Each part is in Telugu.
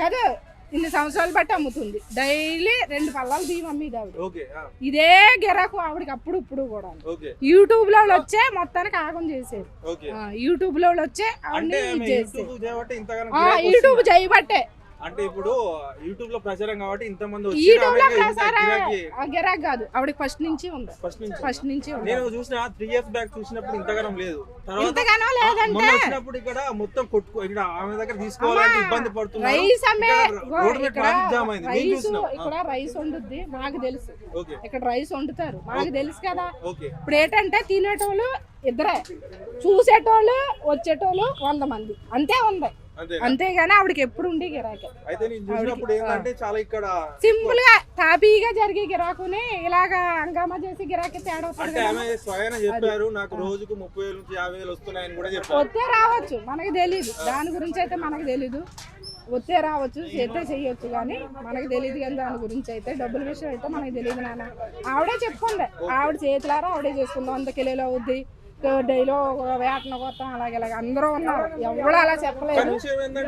కాదు? ఇన్ని సంవత్సరాలు బట్టి అమ్ముతుంది. డైలీ రెండు పళ్ళాలు బియ్యం అమ్మేది ఆవిడ. ఇదే గిరాకు ఆవిడకి అప్పుడు ఇప్పుడు కూడా. యూట్యూబ్లో వచ్చే మొత్తానికి ఆగం చేసేది. యూట్యూబ్లో వచ్చే యూట్యూబ్ చేయబట్టి. అంటే ఇప్పుడు యూట్యూబ్లో ప్రచారం కాబట్టి ఇంత మంది వచ్చి యూట్యూబ్లో ప్రసారం గిరాకీ. కాదు. ఆవిడకి ఫస్ట్ నుంచి ఉంది. ఫస్ట్ నుంచి. ఫస్ట్ నుంచి ఉంది. నేను చూసిన త్రీ ఇయర్స్ బ్యాక్ చూసినప్పుడు ఇంతగానం లేదు. తర్వాత ఇంతగానో లేదంటే వచ్చినప్పుడు ఇక్కడ మొత్తం కొట్టుకో ఇక్కడ ఆమె దగ్గర తీసుకోవాలంటే ఇబ్బంది పడుతున్నారు. రైస్ అమ్మే రైస్ చూసినాం. ఇక్కడ రైస్ వండుద్ది మాకు తెలుసు. ఇక్కడ రైస్ వండుతారు. మాకు తెలుసు కదా. ఇప్పుడు ఏంటంటే తినేటోళ్ళు ఇద్దరే. చూసేటోళ్ళు వచ్చేటోళ్ళు వంద మంది. అంతే ఉంది. అంతేగాని ఆవిడకి ఎప్పుడు ఉండే గిరాకే. అయితే నేను చూసినప్పుడు ఏంటంటే చాలా ఇక్కడ సింపుల్గా తాపీగా జరిగే గిరాకుని ఇలాగా హంగామా చేసి గిరాకీ తేడా వస్తుంది అంటే కదా. ఆమె స్వయాన చెప్పారు నాకు రోజుకు ముప్పై వేల నుంచి యాభై వేలు వస్తున్నాయని కూడా చెప్పారు. వస్తే రావచ్చు మనకి తెలీదు. దాని గురించి అయితే మనకు తెలీదు. వస్తే రావచ్చు చేస్తే చెయ్యొచ్చు కానీ మనకు తెలియదు కానీ దాని గురించి అయితే డబ్బుల విషయం అయితే మనకు తెలియదు నాన్న. ఆవిడే చెప్పుకుంది. ఆవిడ చేతులారా ఆవిడే చేసుకుందాం వంద కిలోలు అవుద్ది. డైలో వేటన కొత్తాం అలాగే ఇలాగ. అందరూ ఉన్నారు. ఎవరు అలా చెప్పలేదు.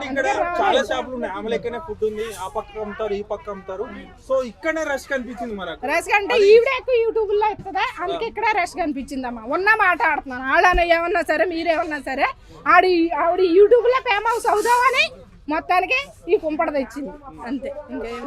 ఇక్కడ చాలా షాపులు ఉన్నాయి. ఆమె లెక్కనే ఫుడ్ ఉంది ఆ పక్క అమ్ముతారు ఈ పక్క అమ్ముతారు. సో ఇక్కడనే రష్ కనిపించింది మనకు. రష్ అంటే ఈవిడ ఎక్కువ యూట్యూబ్లో ఇస్తుందా అందుకే ఇక్కడ రష్ కనిపించిందమ్మా. ఉన్న మాట ఆడుతున్నాను. ఆడన ఏమన్నా సరే మీరేమన్నా సరే ఆడి ఆవిడ యూట్యూబ్లో ఫేమస్ అవుదామని మొత్తానికి ఈ కుంపడ తెచ్చింది. అంతే. ఇంకేం